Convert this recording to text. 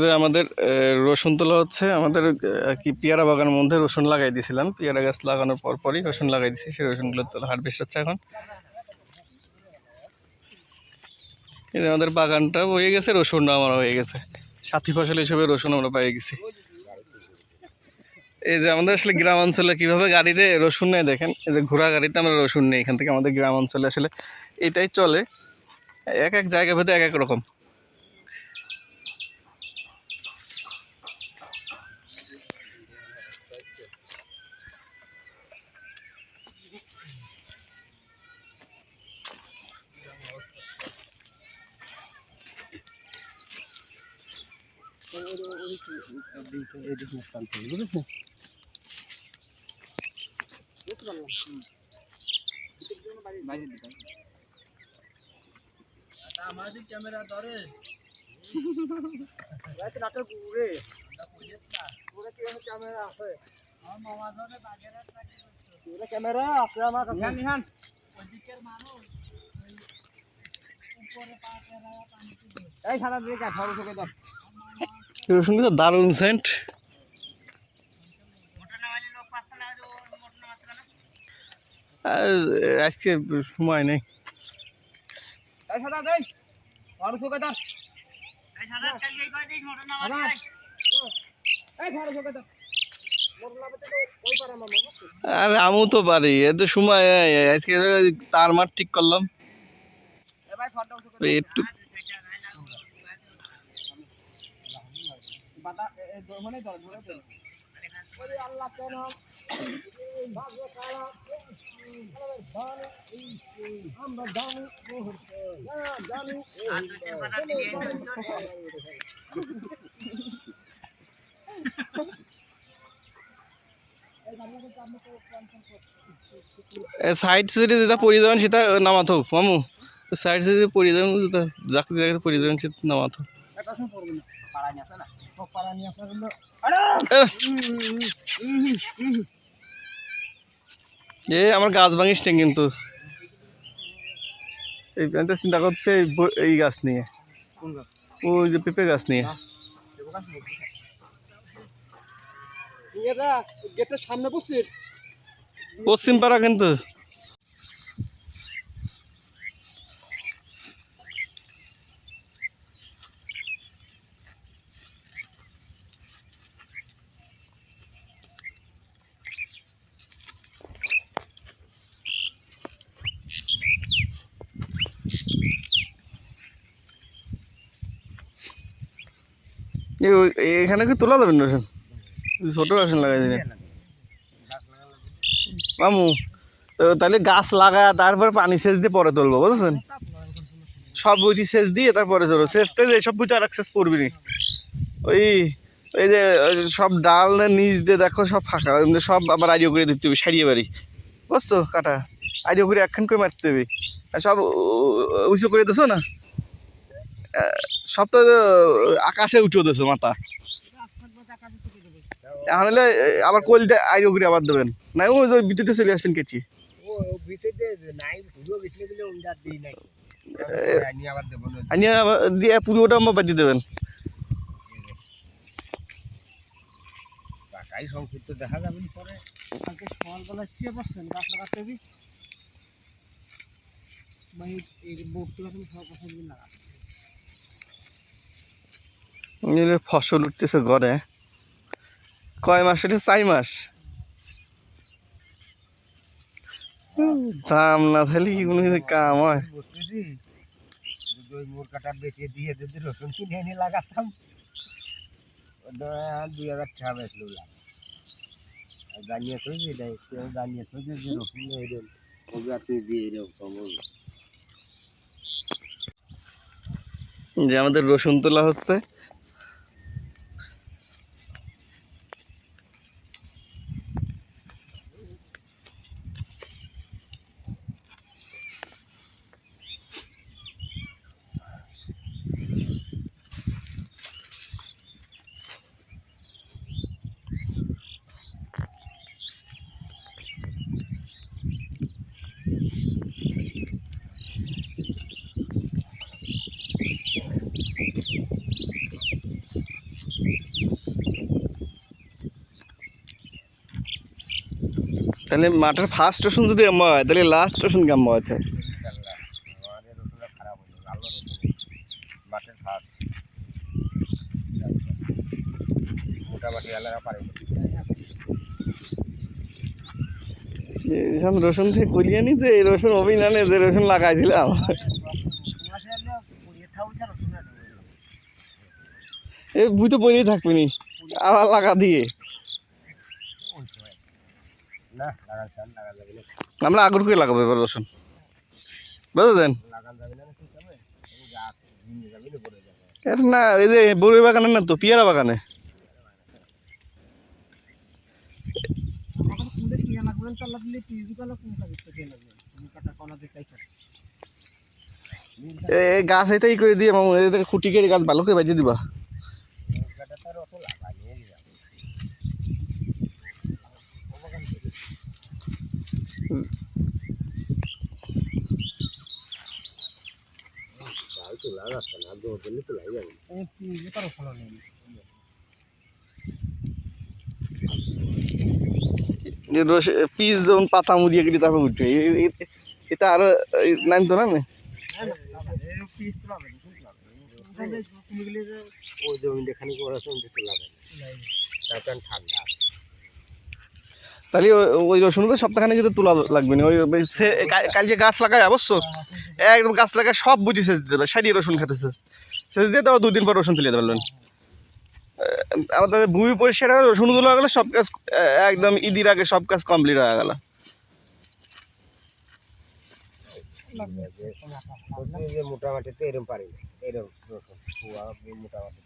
যে আমাদের রসুন তোলা হচ্ছে আমাদের কি পেয়ারা বাগানের মধ্যে রসুন লাগাই দিয়েছিলাম। পেয়ারা গাছ লাগানোর পর পরই রসুন লাগাই দিয়েছি, সেই রসুনগুলো তোলা হারভেস্ট হচ্ছে এখন। আমাদের বাগানটা হয়ে গেছে রসুনটা আমার হয়ে গেছে। সাথী ফসল হিসেবে রসুন আমরা পেয়ে গেছি। এই যে আমাদের আসলে গ্রাম অঞ্চলে কীভাবে গাড়িতে রসুন নেয় দেখেন। এই যে ঘোড়া গাড়িতে আমরা রসুন নেই এখান থেকে আমাদের গ্রাম অঞ্চলে আসলে এটাই চলে। এক এক জায়গা ভেদে এক এক রকম। আমাদের ক্যামেরা ধরে ক্যামেরা আছে ক্যামেরা আছে আমার কাছে নিহান এই সারা দিকে আঠারো থেকে দাও। রসুনগুলো দারুণ সেন্ট আজকে সময় নেই। আরে আমু তো পারি এত সময় আজকে তার মাঠ ঠিক করলাম। একটু বাতা এ মানে সাইড সাইডে যেটা পরি যাবেন সেটা নামাতো মামু। সাইড সাইডে পরি যাবেন যেটা যাকে সেটা নামাতো এটা শুন না পাড়া নিয়ে আসে না ও পাড়া নিয়ে আসে কিন্তু এ আমার গাছ ভাঙিস না কিন্তু এই আমি চিন্তা করছে এই এই গাছ নিয়ে কোন গাছ ওই যে পেঁপে গাছ নিয়ে গেটের সামনে বসছিস পশ্চিম পাড়া কিন্তু এখানে কি তোলা যাবেন রসুন? ছোট রসুন লাগাই দিলেন মামু, তো তাহলে গাছ লাগা তারপর পানি সেচ দিয়ে পরে তুলবো, বুঝেছেন? সব বুঝি সেচ দিয়ে তারপরে তুলবো। সেচটা দিয়ে সব বুঝি আর এক সেচ পড়বি নি। ওই ওই যে সব ডাল নিচ দিয়ে দেখো, সব ফাঁকা। সব আবার আইডিও করে দিতে হবে, সারিয়ে বাড়ি। বুঝছ, কাটা? আইডিও করে একখান করে মারতে হবে। সব উঁচু করে দিছো না? সব তো আকাশে উঠে দিছো মাথা। এখন হলে আবার কোল আইডিও করে আবার দেবেন। না ওই যে বিদ্যুতে চলে আসবেন কেচি। ও ভিতরে নাই পুরো ভিতরে দিলে উন্ডার দিই নাই। আমি আবার দেবো না। আবার দিয়ে পুরোটা আমার বাজি দেবেন। টাকাই সংক্ষিপ্ত দেখা যাবে না পরে। কালকে সকালবেলা গাছ লাগাতে এখন সব কথা লাগা নিলে ফসল উঠতেছে ঘরে কয় মাস? এটা চার মাস। দাম না থাকলে কি কোনো কাম হয়। মোর কাটা বেঁচে দিয়ে যদি রসুন কিনে এনে লাগাতাম ওটা দুই হাজার টাকা বেচলো লাভ আর জানিয়ে তো যে দেয় কেউ জানিয়ে তো যে যে রসুন তুই দিয়ে এরকম যে আমাদের রসুন তোলা হচ্ছে তাহলে মাঠের ফার্স্ট রসুন যদি এম্মা হয়, তাহলে লাস্ট রসুন কেমন হয় এইসব রসুন থেকে করিয়ে নি যে রসুন অভিযানে যে রসুন লাগাইছিলাম। এ বুঝ তো পরেই থাকবি নি, আবার লাগা দিয়ে না লাগান চান লাগান যাবে না আমরা আগুর করে লাগাবো এবার রসুন? লাগান যাবে না এই গাছ ভেঙে যাবে না পড়ে যাবে। এর না এই যে বড়ই বাগানে না তো পিয়ারা বাগানে। গাছ এটাই করে দিয়ে মামু এই থেকে খুঁটি কেটে গাছ ভালো করে বাজিয়ে দিবা মুরগাটা তার অত লাগানিয়ে যাবে তো তো পিস যেমন পাতা মুড়িয়ে গেলে তারপর উঠবে। এটা আরও, এই নামতো না? ওই জমিটা তো লাগাই তার ঠান্ডা তাহলে ওই- ওই রসুনগুলো সপ্তাহখানে যদি তোলা লাগবে না। ওই কাল- যে গাছ লাগায়, অবশ্য। একদম গাছ লাগায় সব বুঝি শেষ দিতে পারবে সারিয়ে রসুন খেতে শেষ শেষ দিয়ে তো দুদিন পর রসুন তুলে পারলেন আমাদের ভূমি পরিষ্কার হয়ে হয়ে গেলে সব কাজ একদম ঈদের আগে সব কাজ কমপ্লিট হয়ে গেল। মোটামুটি তো এরম পারি না, এরম মোটামুটি।